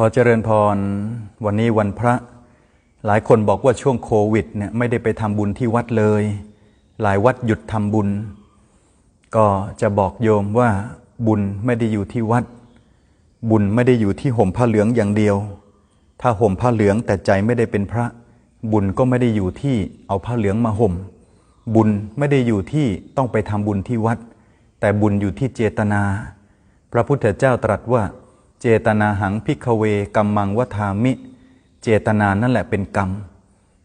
ขอเจริญพร วันนี้วันพระ หลายคนบอกว่าช่วงโควิดเนี่ยไม่ได้ไปทำบุญที่วัดเลย หลายวัดหยุดทำบุญ ก็จะบอกโยมว่าบุญไม่ได้อยู่ที่วัด บุญไม่ได้อยู่ที่ห่มผ้าเหลืองอย่างเดียว ถ้าห่มผ้าเหลืองแต่ใจไม่ได้เป็นพระ บุญก็ไม่ได้อยู่ที่เอาผ้าเหลืองมาห่ม บุญไม่ได้อยู่ที่ต้องไปทำบุญที่วัด แต่บุญอยู่ที่เจตนา พระพุทธเจ้าตรัสว่า เจตนาหังพิกเวกัมมังวทามิ เจตนานั่นแหละเป็นกรรม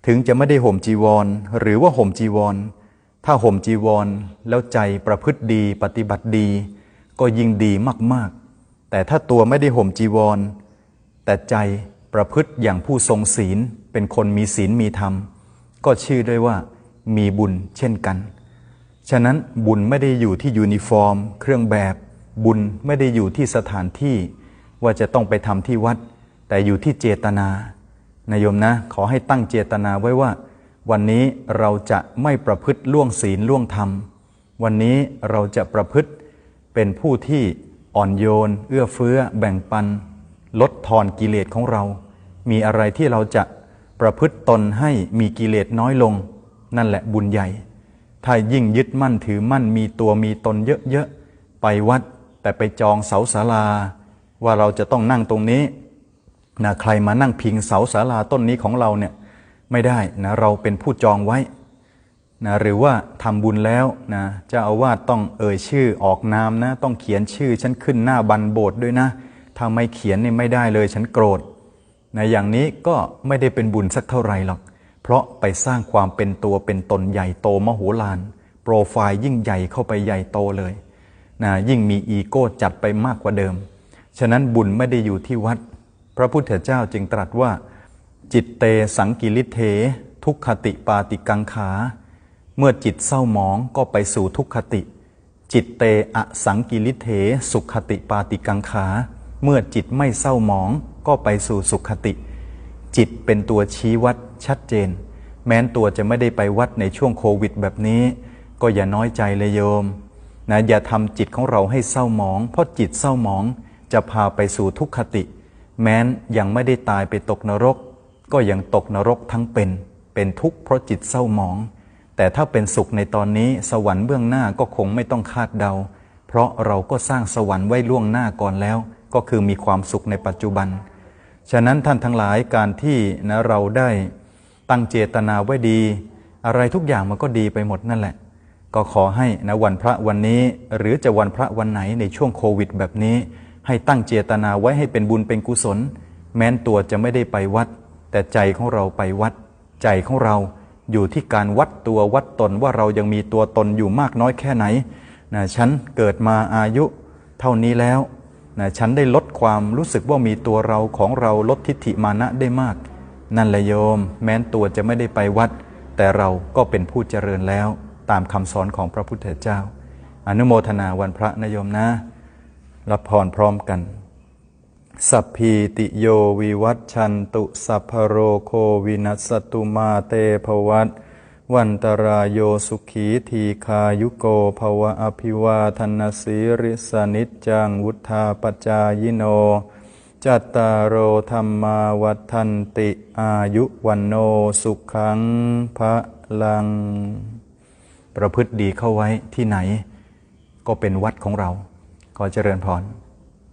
ถึงจะไม่ได้ห่มจีวร หรือว่าห่มจีวร ถ้าห่มจีวร แล้วใจประพฤติดีปฏิบัติดี ก็ยิ่งดีมากๆ แต่ถ้าตัวไม่ได้ห่มจีวร แต่ใจประพฤติอย่างผู้ทรงศีล เป็นคนมีศีลมีธรรม ก็ชื่อด้ว่า มีบุญเช่นกัน ฉะนั้นบุญไม่ได้อยู่ที่ยูนิฟอร์ม เครื่องแบบ บุญไม่ได้อยู่ที่สถานที่ ว่าจะต้องไปทำที่วัด แต่อยู่ที่เจตนานายโยมนะ ขอให้ตั้งเจตนาไว้ว่า วันนี้เราจะไม่ประพฤติล่วงศีลล่วงธรรม วันนี้เราจะประพฤติเป็นผู้ที่อ่อนโยน เอื้อเฟื้อ แบ่งปัน ลดทอนกิเลสของเรา มีอะไรที่เราจะประพฤติตนให้มีกิเลสน้อยลง นั่นแหละบุญใหญ่ ถ้ายิ่งยึดมั่นถือมั่นมีตัวมีตนเยอะๆไปวัด แต่ไปจองเสาศาลา ว่าเราจะต้องนั่งตรงนี้นะใครมานั่งพิงเสาศาลาต้นนี้ของเราเนี่ยไม่ได้นะเราเป็นผู้จองไว้นะหรือว่าทำบุญแล้วนะเจ้าอาวาสต้องเอ่ยชื่อออกนามนะต้องเขียนชื่อฉันขึ้นหน้าบันโบสถ์ด้วยนะถ้าไม่เขียนนี่ไม่ได้เลยฉันโกรธนะอย่างนี้ก็ไม่ได้เป็นบุญสักเท่าไหร่หรอก เพราะไปสร้างความเป็นตัวเป็นตนใหญ่โตมโหฬารโปรไฟล์ยิ่งใหญ่เข้าไปใหญ่โตเลยนะยิ่งมีอีโก้จัดไปมากกว่าเดิม ฉะนั้นบุญไม่ได้อยู่ที่วัด พระพุทธเจ้าจึงตรัสว่า จิตเตสังกิริเท ทุกขติปาติกังขา เมื่อจิตเศร้าหมองก็ไปสู่ทุกขติ จิตเตอสังกิริเท สุขติปาติกังขา เมื่อจิตไม่เศร้าหมองก็ไปสู่สุขติ จิตเป็นตัวชี้วัดชัดเจน แม้นตัวจะไม่ได้ไปวัดในช่วงโควิดแบบนี้ ก็อย่าน้อยใจเลยโยมนะอย่าทำจิตของเราให้เศร้าหมอง เพราะจิตเศร้าหมอง จะพาไปสู่ทุกขติ แม้นยังไม่ได้ตายไปตกนรก ก็ยังตกนรกทั้งเป็น เป็นทุกข์เพราะจิตเศร้าหมอง แต่ถ้าเป็นสุขในตอนนี้สวรรค์เบื้องหน้าก็คงไม่ต้องคาดเดา เพราะเราก็สร้างสวรรค์ไว้ล่วงหน้าก่อนแล้ว ก็คือมีความสุขในปัจจุบัน ฉะนั้นท่านทั้งหลายการที่นะเราได้ตั้งเจตนาไว้ดี อะไรทุกอย่างมันก็ดีไปหมดนั่นแหละก็ขอให้นะวันพระวันนี้ หรือจะวันพระวันไหนในช่วงโควิดแบบนี้ ให้ตั้งเจตนาไว้ให้เป็นบุญเป็นกุศล แม้นตัวจะไม่ได้ไปวัด แต่ใจของเราไปวัด ใจของเราอยู่ที่การวัดตัววัดตนว่าเรายังมีตัวตนอยู่มากน้อยแค่ไหนนะฉันเกิดมาอายุเท่านี้แล้วนะฉันได้ลดความรู้สึกว่ามีตัวเราของเราลดทิฏฐิมานะได้มาก นั่นแหละโยม แม้นตัวจะไม่ได้ไปวัด แต่เราก็เป็นผู้เจริญแล้วตามคำสอนของพระพุทธเจ้า อนุโมทนาวันพระนโยมนะ รับพรพร้อมกัน สัพพีติโยวิวัตชันตุสัพพโรโควินัสตุมาเตภวัตวันตรายโยสุขีทีคายุโกภวะอภิวาทนาสีริสนิจจังวุธาปจายโน จัตตารโอธรรมาวัฏันติอายุวันโนสุขังพระลัง ประพฤติดีเข้าไว้ที่ไหน ก็เป็นวัดของเรา ขอเจริญพร